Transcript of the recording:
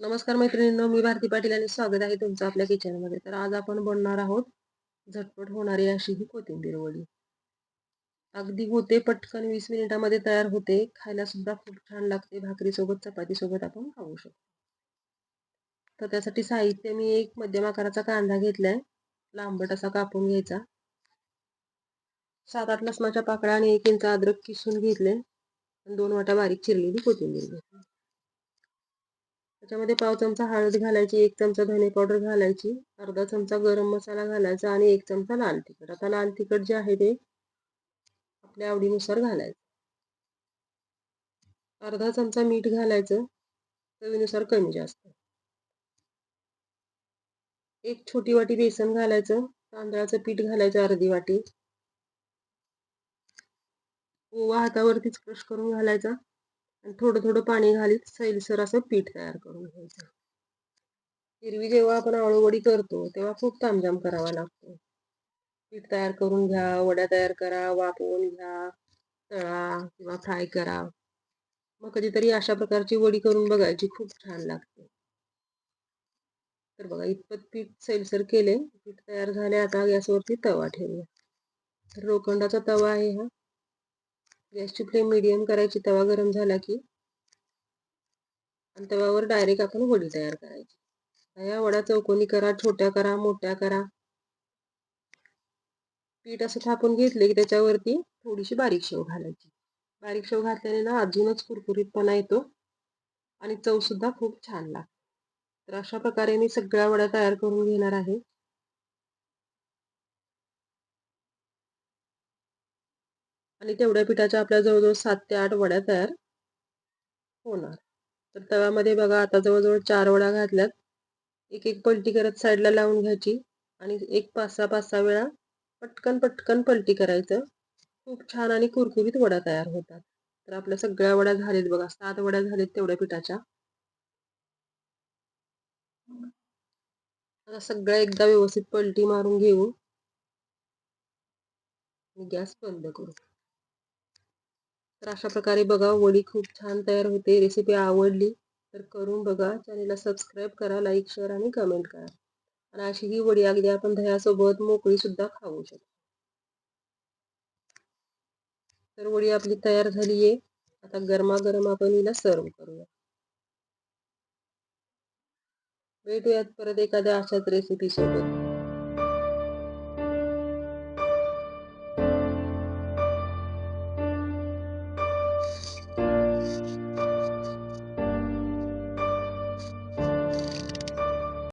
नमस्कार मैत्रिणींनो मी भारती पाटील आणि स्वागत आहे तुमचं आपल्या किचनमध्ये तर आज आपण बनणार आहोत झटपट होणारी अशी ही कोथिंबीर वडी. अगदी होते पटकन वीस मिनिटामध्ये तयार होते. खायला सुद्धा खूप छान लागते. भाकरीसोबत चपातीसोबत आपण खाऊ शकतो. तर त्यासाठी साहित्य मी एक मध्यम आकाराचा कांदा घेतलाय. लांबट असा कापून घ्यायचा. सात आठ लसणाच्या पाकळ्या आणि एक इंच अद्रक किसून घेतले. दोन वाट्या बारीक चिरलेली कोथिंबीर घेतली. त्याच्यामध्ये पाव चमचा हळद घालायची एक चमचा धने पावडर घालायची अर्धा चमचा गरम मसाला घालायचा आणि एक चमचा लाल तिखट. आता लाल तिखट जे आहे ते आपल्या आवडीनुसार घालायचं. अर्धा चमचा मीठ घालायचं चवीनुसार कमी जास्त. एक छोटी वाटी बेसन घालायचं तांदळाचं पीठ घालायचं अर्धी वाटी. ओवा हातावरतीच क्रश करून घालायचा. थोडं थोडं पाणी घालीत सैलसर असं पीठ तयार करून घ्यायचं. हिरवी जेव्हा आपण आळूवडी करतो तेव्हा खूप तामजाम करावा लागतो. पीठ तयार करून घ्या वड्या तयार करा वाफवून घ्या तळा किंवा फ्राय करा. मग कधीतरी अशा प्रकारची वडी करून बघायची खूप छान लागते. तर बघा इतपत पीठ सैलसर केले पीठ तयार झाले आता गॅसवरती तवा ठेवूया. तर लोखंडाचा तवा आहे हा. गॅसची फ्लेम मिडियम करायची तवा गरम झाला की आणि तव्यावर डायरेक्ट आपण वडी तयार करायची. या वडा चौकोनी करा छोट्या करा मोठ्या करा. पीठ असं थापून घेतले की त्याच्यावरती थोडीशी बारीक शेव घालायची. बारीक शेव घातल्याने ना अजूनच कुरकुरीतपणा येतो आणि चव सुद्धा खूप छान लागते. तर अशा प्रकारे मी सगळ्या वड्या तयार करून घेणार आहे. आणि तेवढ्या पिठाच्या आपल्या जवळजवळ सात ते आठ वड्या तयार होणार. तर तव्यामध्ये बघा आता जवळजवळ चार वड्या घातल्यात. एक एक पलटी करत साईडला लावून घ्यायची आणि एक पाच सहा पाच सहा वेळा पटकन पटकन पलटी करायचं. खूप छान आणि कुरकुरीत वड्या तयार होतात. तर आपल्या सगळ्या वड्या झालेत बघा सात वड्या झालेत तेवढ्या पिठाच्या. आता सगळ्या एकदा व्यवस्थित पलटी मारून घेऊ. गॅस बंद करू. तर अशा प्रकारे बघा वडी खूप छान तयार होते. रेसिपी आवडली तर करून बघा. चॅनेलला सबस्क्राईब करा लाईक शेअर आणि कमेंट करा. आणि अशी ही वडी अगदी आपण दह्यासोबत मोकळी सुद्धा खाऊ शकतो. तर वडी आपली तयार झाली आहे आता गरमागरम आपण हिला सर्व करूया. भेटूयात परत एखाद्या अशाच रेसिपी सोबत.